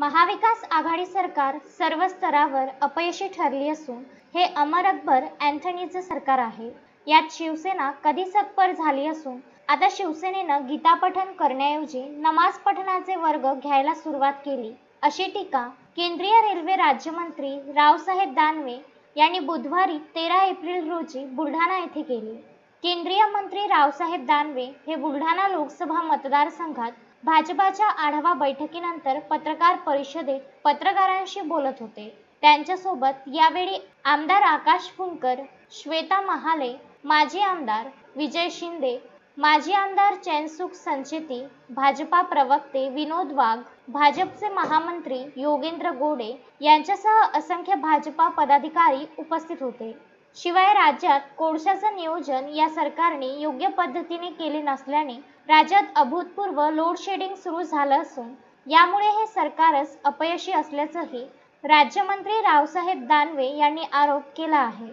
महाविकास आघाडी सरकार सर्व स्तरावर अपयशी ठरली असून हे अमर अकबर अँथनीचं सरकार आहे. यात शिवसेना कधीच तत्पर झाली असून आता शिवसेनेनं गीतापठण करण्याऐवजी नमाज पठणाचे वर्ग घ्यायला सुरुवात केली. अशी टीका केंद्रीय रेल्वे राज्यमंत्री रावसाहेब दानवे यांनी बुधवारी तेरा एप्रिल रोजी बुलढाणा येथे केली. केंद्रीय मंत्री रावसाहेब दानवे हे बुलढाणा लोकसभा मतदारसंघात भाजपाच्या आढावा बैठकीनंतर पत्रकार परिषदेत पत्रकारांशी बोलत होते. त्यांच्यासोबत यावेळी आमदार आकाश फुंकर श्वेता महाले माजी आमदार विजय शिंदे माजी आमदार चैनसुख संचेती भाजपा प्रवक्ते विनोद वाघ भाजपचे महामंत्री योगेंद्र गोडे यांच्यासह असंख्य भाजपा पदाधिकारी उपस्थित होते. शिवाय राज्यात कोळशाचं नियोजन या सरकारने योग्य पद्धतीने केले नसल्याने राज्यात अभूतपूर्व लोड शेडिंग सुरू झालं असून यामुळे हे सरकारच अपयशी असल्याचंही राज्यमंत्री रावसाहेब दानवे यांनी आरोप केला आहे.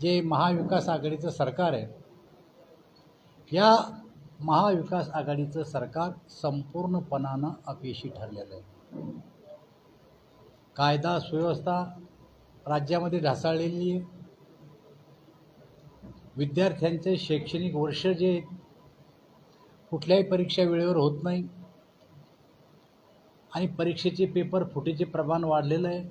जे महाविकास आघाडीचं सरकार आहे या महाविकास आघाडीचं सरकार संपूर्णपणानं अपयशी ठरलेलं आहे. कायदा सुव्यवस्था राज्यामध्ये ढासळलेली आहे विद्यार्थ्यांचे शैक्षणिक वर्ष जे कुठल्याही परीक्षा वेळेवर होत नाही. आणि परीक्षेचे पेपर फुटीचे प्रमाण वाढलेलं आहे.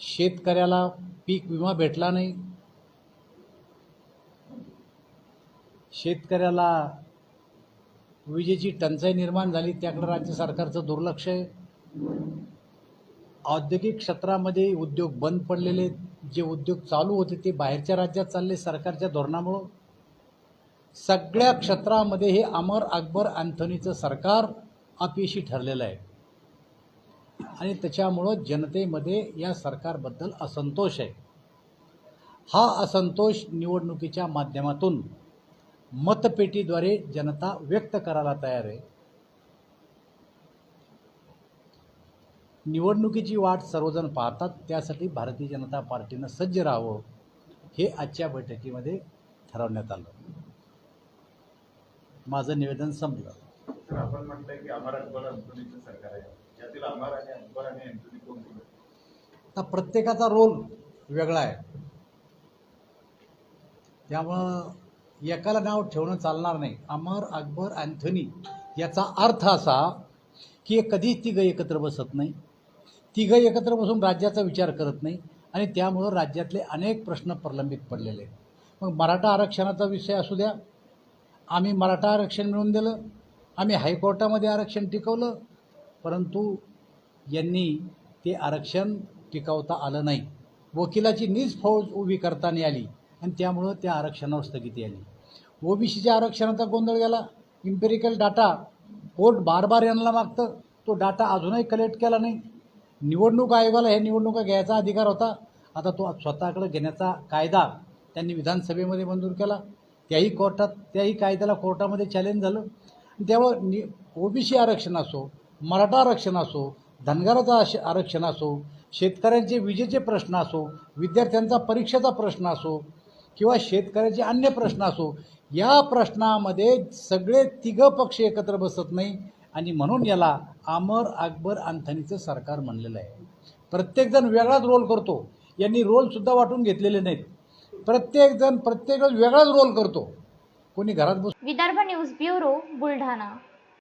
शेतकऱ्याला पीक विमा भेटला नाही. शेतकऱ्याला विजेची टंचाई निर्माण झाली त्याकडे राज्य सरकारचं दुर्लक्ष आहे. औद्योगिक क्षेत्रामध्ये उद्योग बंद पडलेले जे उद्योग चालू होते ते बाहेरच्या राज्यात चालले सरकारच्या धोरणामुळं. सगळ्या क्षेत्रामध्ये हे अमर अकबर अँथोनीचं सरकार अपयशी ठरलेलं आहे. आणि त्याच्यामुळं जनतेमध्ये या सरकारबद्दल असंतोष आहे. हा असंतोष निवडणुकीच्या माध्यमातून मतपेटीद्वारे जनता व्यक्त करायला तयार आहे. निवडणुकीची वाट सर्वजण पाहतात त्यासाठी भारतीय जनता पार्टीनं सज्ज राहावं हे आजच्या बैठकीमध्ये ठरवण्यात आलं. माझं निवेदन संपलं. आपण म्हणताय की अमर अकबर अँथोनीचं सरकार आहे. यातील अमर आणि अकबर आणि अँथोनी कोण कोण आहेत? आता प्रत्येकाचा रोल वेगळा आहे. त्यामुळं एकाला नाव ठेवणं चालणार नाही. अमर अकबर अँथोनी याचा अर्थ असा की कधीच तिघं एकत्र बसत नाही. तिघं एकत्र बसून राज्याचा विचार करत नाही आणि त्यामुळं राज्यातले अनेक प्रश्न प्रलंबित पडलेले आहेत. मग मराठा आरक्षणाचा विषय असू द्या. आम्ही मराठा आरक्षण मिळवून दिलं. आम्ही हायकोर्टामध्ये आरक्षण टिकवलं. परंतु यांनी ते आरक्षण टिकवता आलं नाही. वकिलाची नीज फौज उभी करताना आली आणि त्यामुळं त्या आरक्षणावर स्थगिती आली. ओबीसीच्या आरक्षणाचा गोंधळ गेला. इम्पेरिकल डाटा कोर्ट बार बार यांना मागतं. तो डाटा अजूनही कलेक्ट केला नाही. निवडणूक आयोगाला हे निवडणुका घ्यायचा अधिकार होता. आता तो स्वतःकडे घेण्याचा कायदा त्यांनी विधानसभेमध्ये मंजूर केला. त्याही कोर्टात त्याही कायद्याला कोर्टामध्ये चॅलेंज झालं. त्यामुळे नि ओबीसी आरक्षण असो मराठा आरक्षण असो धनगराचं आश आरक्षण असो शेतकऱ्यांचे विजेचे प्रश्न असो विद्यार्थ्यांचा परीक्षेचा प्रश्न असो किंवा शेतकऱ्याचे अन्य प्रश्न असो या प्रश्नामध्ये सगळे तिघं पक्ष एकत्र बसत नाही. आणि म्हणून याला आमर अकबर अँथनीचं सरकार म्हणलेलं आहे. प्रत्येकजण वेगळाच रोल करतो. यांनी रोलसुद्धा वाटून घेतलेले नाहीत. प्रत्येकजण प्रत्येक वेगळाच रोल करतो. कोणी घरात बस विदर्भ न्यूज ब्युरो बुलढाणा.